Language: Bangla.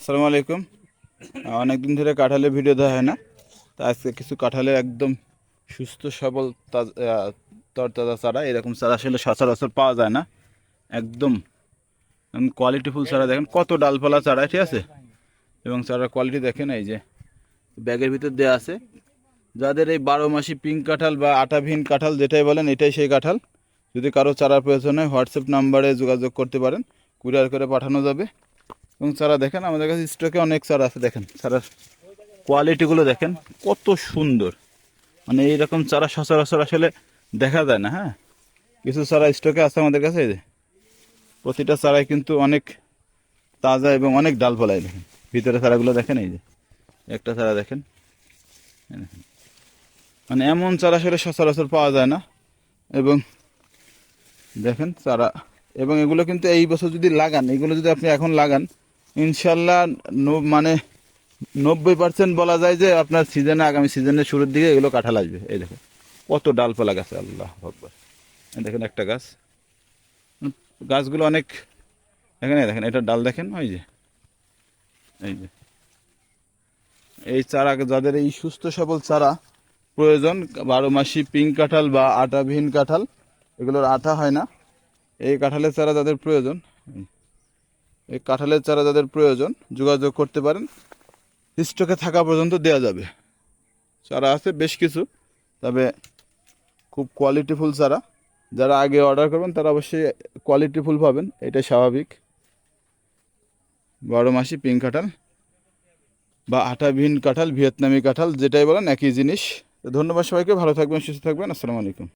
আসসালামু আলাইকুম। অনেক দিন ধরে কাঁঠালের ভিডিও দেওয়া হয় না। তা আজকে কিছু কাঁঠালের একদম সুস্থ, সবল তরতাজা চারা। এরকম চারা আসলে সচরাচর পাওয়া যায় না। একদম কোয়ালিটিফুল চারা। দেখেন কত ডালপালা চারা, ঠিক আছে? এবং চারার কোয়ালিটি দেখেন, এই যে ব্যাগের ভিতর দেওয়া আছে। যাদের এই বারো মাসি পিঙ্ক কাঁঠাল বা আটাভিন কাঁঠাল যেটাই বলেন, এটাই সেই কাঁঠাল। যদি কারও চারার প্রয়োজন হয়, হোয়াটসঅ্যাপ নাম্বারে যোগাযোগ করতে পারেন। কুরিয়ার করে পাঠানো যাবে। এবং চারা দেখেন, আমাদের কাছে স্টকে অনেক চারা আছে, দেখেন। চারার কোয়ালিটিগুলো দেখেন, কত সুন্দর। মানে এইরকম চারা সচরাচর আসলে দেখা যায় না হ্যাঁ? কিছু চারা স্টকে আছে আমাদের কাছে, এই যে। প্রতিটা চারাই কিন্তু অনেক তাজা এবং অনেক ডাল ফলায়, দেখেন। ভিতরে চারাগুলো দেখেন, এই যে। একটা চারা দেখেন। মানে এমন চারা আসলে সচরাচর পাওয়া যায় না। এবং দেখেন চারা এবং এগুলো কিন্তু এই বছর যদি লাগান, এগুলো যদি আপনি এখন লাগান ইনশাল্লাহ মানে নব্বই পার্সেন্ট বলা যায় যে আপনার সিজনে আগামী সিজনের শুরুর দিকে এগুলো কাঁঠাল আসবে। এই দেখো কত ডালপালা গাছ, আল্লাহ ভগবান দেখেন একটা গাছ। গাছগুলো অনেক এখানে দেখেন, এটা ডাল দেখেন, ওই যে। এই যে। এই চারা, যাদের এই সুস্থ সবল চারা প্রয়োজন, বারো মাসি পিঙ্ক কাঁঠাল বা আটাবিহীন কাঁঠাল, এগুলোর আঠা হয় না। এই কাঁঠালের চারা যাদের প্রয়োজন এই কাঁঠালের চারা যাদের প্রয়োজন, যোগাযোগ করতে পারেন। স্টকে থাকা পর্যন্ত দেওয়া যাবে। চারা আছে, বেশ কিছু, তবে খুব কোয়ালিটিফুল চারা। যারা আগে অর্ডার করবেন, তারা অবশ্যই কোয়ালিটিফুল পাবেন, এটাই স্বাভাবিক। বারো মাসি পিঙ্ক কাঁঠাল বা আটাবিহীন কাঁঠাল, ভিয়েতনামি কাঁঠাল, যেটাই বলেন, একই জিনিস। ধন্যবাদ সবাইকে, ভালো থাকবেন, সুস্থ থাকবেন, আসসালামু আলাইকুম।